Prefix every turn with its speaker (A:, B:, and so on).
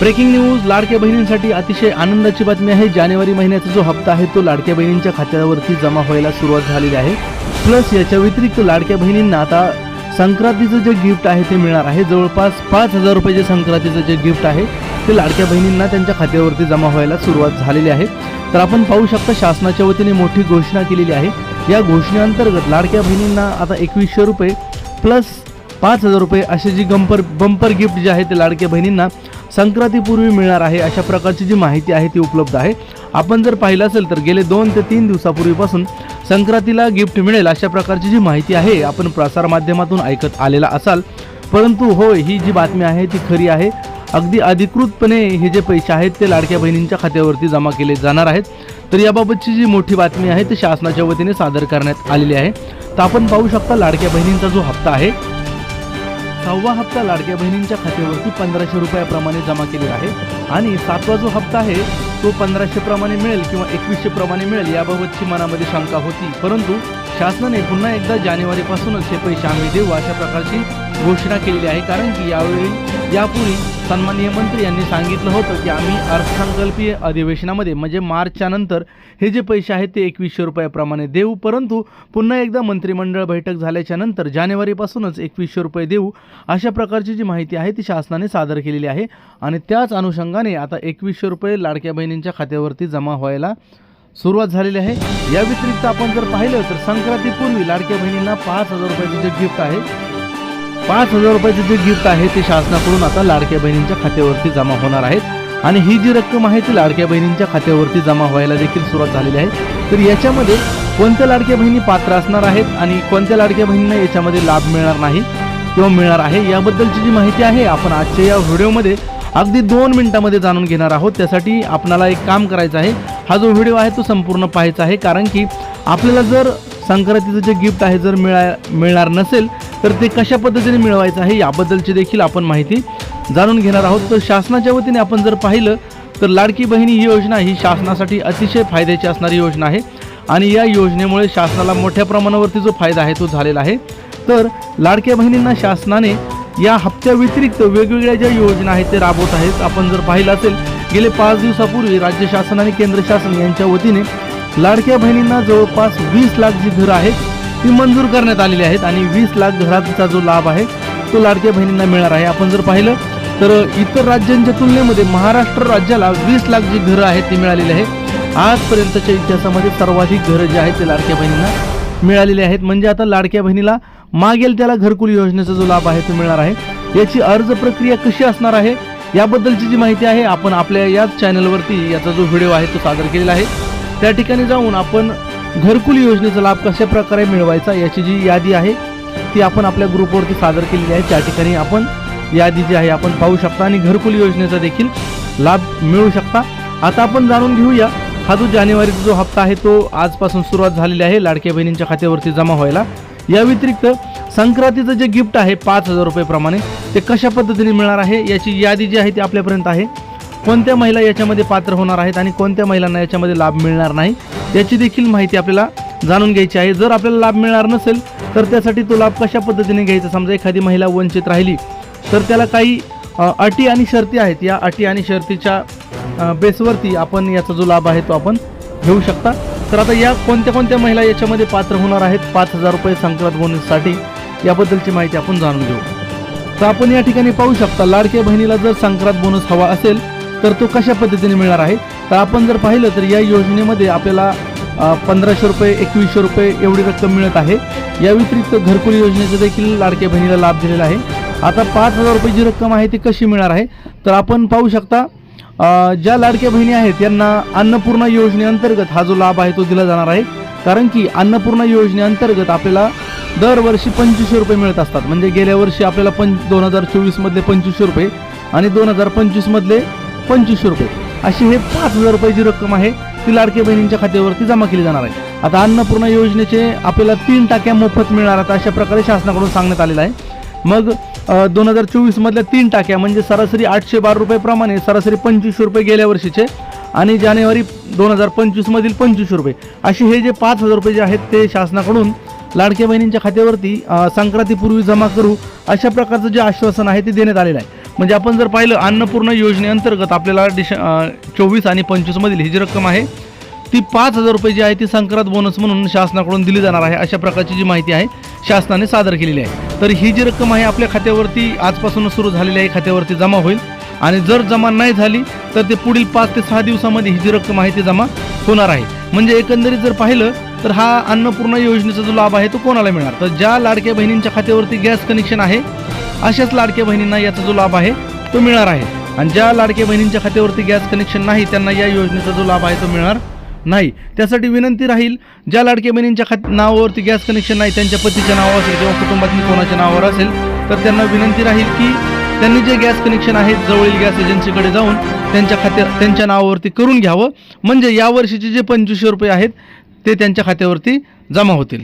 A: Breaking news लाडक्या बहिणींसाठी अतिशय आनंदाची बातमी आहे. जानेवारी महिन्याचा जो हप्ता आहे तो लाडक्या बहिणींच्या खात्यावरती जमा व्हायला सुरुवात झालेली आहे. प्लस याच्या व्यतिरिक्त लाडक्या बहिणींना आता संक्रांतीचं जे गिफ्ट आहे ते मिळणार आहे. जवळपास पाच हजार रुपये जे संक्रांतीचं जे गिफ्ट आहे ते लाडक्या बहिणींना त्यांच्या खात्यावरती जमा व्हायला सुरुवात झालेली आहे. तर आपण पाहू शकता शासनाच्या वतीने मोठी घोषणा केलेली आहे. या घोषणेअंतर्गत लाडक्या बहिणींना आता एकवीसशे रुपये प्लस पाच हजार रुपये असे जी गंपर बंपर गिफ्ट जे आहे ते लाडक्या बहिणींना संक्रांतीपूर्वी मिळणार आहे अशा प्रकारची जी माहिती आहे ती उपलब्ध आहे. आपण जर पाहिलं असेल तर गेले दोन ते तीन दिवसापूर्वीपासून संक्रांतीला गिफ्ट मिळेल अशा प्रकारची जी माहिती आहे आपण प्रसारमाध्यमातून ऐकत आलेला असाल. परंतु होय ही जी बातमी आहे ती खरी आहे. अगदी अधिकृतपणे हे जे पैसे आहेत ते लाडक्या बहिणींच्या खात्यावरती जमा केले जाणार आहेत. तर याबाबतची जी मोठी बातमी आहे ती शासनाच्या वतीने सादर करण्यात आलेली आहे. तर आपण पाहू शकता लाडक्या बहिणींचा जो हप्ता आहे सहावा हप्ता लाडक्या बहिणींच्या खात्यावरती पंधराशे रुपयाप्रमाणे जमा केलेला आहे. आणि सातवा जो हप्ता आहे तो पंधराशे प्रमाणे मिळेल किंवा एकवीसशे प्रमाणे मिळेल याबाबतची मनामध्ये शंका होती. परंतु शासनाने पुन्हा एकदा जानेवारीपासूनच हे पैसे आम्ही देऊ अशा प्रकारची घोषणा केलेली आहे. कारण की यावेळी यापूर्वी सन्माननीय मंत्री यांनी सांगितलं होतं की आम्ही अर्थसंकल्पीय अधिवेशनामध्ये म्हणजे मार्चच्या नंतर हे जे पैसे आहेत ते एकवीसशे रुपयाप्रमाणे देऊ. परंतु पुन्हा एकदा मंत्रिमंडळ बैठक झाल्याच्यानंतर जानेवारीपासूनच एकवीसशे रुपये देऊ अशा प्रकारची जी माहिती आहे ती शासनाने सादर केलेली आहे. आणि त्याच अनुषंगाने आता एकवीसशे रुपये लाडक्या बहिणींच्या खात्यावरती जमा व्हायला सुरुवात झालेली आहे. या व्यतिरिक्त आपण जर पाहिलं तर संक्रांतीपूर्वी लाडक्या बहिणींना पाच हजार रुपयाचं जे गिफ्ट आहे पाच हजार रुपयाचं जे गिफ्ट आहे ते शासनाकडून आता लाडक्या बहिणींच्या खात्यावरती जमा होणार आहेत. आणि ही जी रक्कम आहे ती लाडक्या बहिणींच्या खात्यावरती जमा व्हायला देखील सुरुवात झालेली आहे. तर याच्यामध्ये कोणत्या लाडक्या बहिणी पात्र असणार आहेत आणि कोणत्या लाडक्या बहिणींना याच्यामध्ये लाभ मिळणार नाही किंवा मिळणार आहे याबद्दलची जी माहिती आहे आपण आजच्या या व्हिडिओमध्ये अगदी दोन मिनिटामध्ये जाणून घेणार आहोत. त्यासाठी आपणाला एक काम करायचं आहे. हा जो व्हिडिओ आहे तो संपूर्ण पाहायचा आहे. कारण की आपल्याला जर संक्रांतीचं जे गिफ्ट आहे जर मिळा मिळणार नसेल तर ते कशा पद्धतीने मिळवायचं आहे याबद्दलची देखील आपण माहिती जाणून घेणार आहोत. तर शासनाच्या वतीने आपण जर पाहिलं तर लाडकी बहिणी ही योजना ही शासनासाठी अतिशय फायद्याची असणारी योजना आहे. आणि या योजनेमुळे शासनाला मोठ्या प्रमाणावरती जो फायदा आहे तो झालेला आहे. तर लाडक्या बहिणींना शासनाने या हप्त्याव्यतिरिक्त वेगवेगळ्या ज्या योजना आहेत ते राबवत आहेत. आपण जर पाहिलं असेल गेले पाच दिवसापूर्वी राज्य शासन आणि केंद्र शासन यांच्या वतीने लाडक्या बहिणींना जवळपास वीस लाख जी घरं आहेत ती मंजूर करण्यात आलेली आहेत आणि वीस लाख घराचा जो लाभ आहे तो लाडक्या बहिणींना मिळणार आहे. आपण जर पाहिलं तर इतर राज्यांच्या तुलनेमध्ये महाराष्ट्र राज्याला वीस लाख जी घरं आहेत ती मिळालेली आहेत. आजपर्यंतच्या इतिहासामध्ये सर्वाधिक घरं जी आहेत ते लाडक्या बहिणींना मिळालेले आहेत. म्हणजे आता लाडक्या बहिणीला मागेल त्याला घरकुल योजनेचा जो लाभ आहे तो मिळणार आहे. याची अर्ज प्रक्रिया कशी असणार आहे याबद्दलची जी माहिती आहे आपण आपल्या याच चॅनलवरती याचा जो व्हिडिओ आहे तो सादर केलेला आहे. त्या ठिकाणी जाऊन आपण घरकुल योजनेचा लाभ कशा प्रकारे मिळवायचा याची जी यादी आहे ती आपण आपल्या ग्रुपवरती सादर केलेली आहे. त्या ठिकाणी आपण यादी जी आहे आपण पाहू शकता आणि घरकुल योजनेचा देखील लाभ मिळू शकता. आता आपण जाणून घेऊया हा जो जानेवारीचा जो हप्ता आहे तो आजपासून सुरुवात झालेली आहे लाडक्या बहिणींच्या खात्यावरती जमा व्हायला. या व्यतिरिक्त संक्रांतीचं जे गिफ्ट आहे पाच हजार रुपयेप्रमाणे ते कशा पद्धतीने मिळणार आहे याची यादी जी आहे ती आपल्यापर्यंत आहे. कोणत्या महिला याच्यामध्ये पात्र होणार आहेत आणि कोणत्या महिलांना याच्यामध्ये लाभ मिळणार नाही याची देखील माहिती आपल्याला जाणून घ्यायची आहे. जर आपल्याला लाभ मिळणार नसेल तर त्यासाठी तो लाभ कशा पद्धतीने घ्यायचा? समजा एखादी महिला वंचित राहिली तर त्याला काही अटी आणि शर्ती आहेत. या अटी आणि शर्तीच्या बेसवरती आपण याचा जो लाभ आहे तो आपण घेऊ शकता. तर आता या कोणत्या कोणत्या महिला याच्यामध्ये पात्र होणार आहेत? पाच हजार रुपये संक्रांत बोनससाठी याबद्दलची माहिती आपण जाणून घेऊ. तर आपण या ठिकाणी पाहू शकता लाडक्या बहिणीला जर संक्रांत बोनस हवा असेल तर तो कशा पद्धतीने मिळणार आहे? तर आपण जर पाहिलं तर या योजनेमध्ये आपल्याला पंधराशे रुपये एकवीसशे रुपये एवढी रक्कम मिळत आहे. या व्यतिरिक्त घरकुल योजनेचा देखील लाडक्या बहिणीला लाभ दिलेला आहे. आता पाच हजार रुपये जी रक्कम आहे ती कशी मिळणार आहे? तर आपण पाहू शकता ज्या लाडक्या बहिणी आहेत यांना अन्नपूर्णा योजनेअंतर्गत हा जो लाभ आहे तो दिला जाणार आहे. कारण की अन्नपूर्णा योजनेअंतर्गत आपल्याला दरवर्षी पंचवीसशे रुपये मिळत असतात. म्हणजे गेल्या वर्षी आपल्याला पंच दोन हजार चोवीसमधले पंचवीसशे रुपये आणि दोन हजार पंचवीसमधले पंचवीसशे रुपये. अशी हे पाच हजार रुपये जी रक्कम आहे ती लाडक्या बहिणींच्या खात्यावरती जमा केली जाणार आहे. आता अन्नपूर्णा योजनेचे आपल्याला तीन टाक्या मोफत मिळणार आहेत अशा प्रकारे शासनाकडून सांगण्यात आलेलं आहे. मग दोन हजार चोवीसमधल्या तीन टाक्या म्हणजे सरासरी आठशे बारा रुपयेप्रमाणे सरासरी पंचवीसशे रुपये गेल्या वर्षीचे आणि जानेवारी दोन हजार पंचवीसमधील पंचवीसशे रुपये. असे हे जे पाच हजार रुपये जे आहेत ते शासनाकडून लाडक्या बहिणींच्या खात्यावरती संक्रांतीपूर्वी जमा करू अशा प्रकारचं जे आश्वासन आहे ते देण्यात आलेलं आहे. म्हणजे आपण जर पाहिलं अन्नपूर्णा योजनेअंतर्गत आपल्याला डिश चोवीस आणि पंचवीसमधील ही जी रक्कम आहे ती पाच हजार रुपये जी आहे ती संक्रांत बोनस म्हणून शासनाकडून दिली जाणार आहे अशा प्रकारची जी माहिती आहे शासनाने सादर केलेली आहे. तर ही जी रक्कम आहे आपल्या खात्यावरती आजपासून सुरू झालेली आहे खात्यावरती जमा होईल. आणि जर जमा नाही झाली तर ते पुढील पाच ते सहा दिवसामध्ये ही जी रक्कम आहे ती जमा होणार आहे. म्हणजे एकंदरीत जर पाहिलं तर हा अन्नपूर्णा योजनेचा जो लाभ आहे तो कोणाला मिळणार? तर ज्या लाडक्या बहिणींच्या खात्यावरती गॅस कनेक्शन आहे अशाच लाडक्या बहिणींना याचा जो लाभ आहे तो मिळणार आहे. आणि ज्या लाडक्या बहिणींच्या खात्यावरती गॅस कनेक्शन नाही त्यांना या योजनेचा जो लाभ आहे तो मिळणार नाही. त्यासाठी विनंती राहील ज्या लाडक्या बहिणींच्या खात नावावरती गॅस कनेक्शन नाही त्यांच्या पतीच्या नावावर असेल किंवा कुटुंबातील कोणाच्या नावावर असेल तर त्यांना विनंती राहील की त्यांनी जे गॅस कनेक्शन आहे जवळील गॅस एजन्सीकडे जाऊन त्यांच्या खात्या त्यांच्या नावावरती करून घ्यावं. म्हणजे यावर्षीचे जे पंचवीसशे रुपये आहेत ते त्यांच्या खात्यावरती जमा होतील.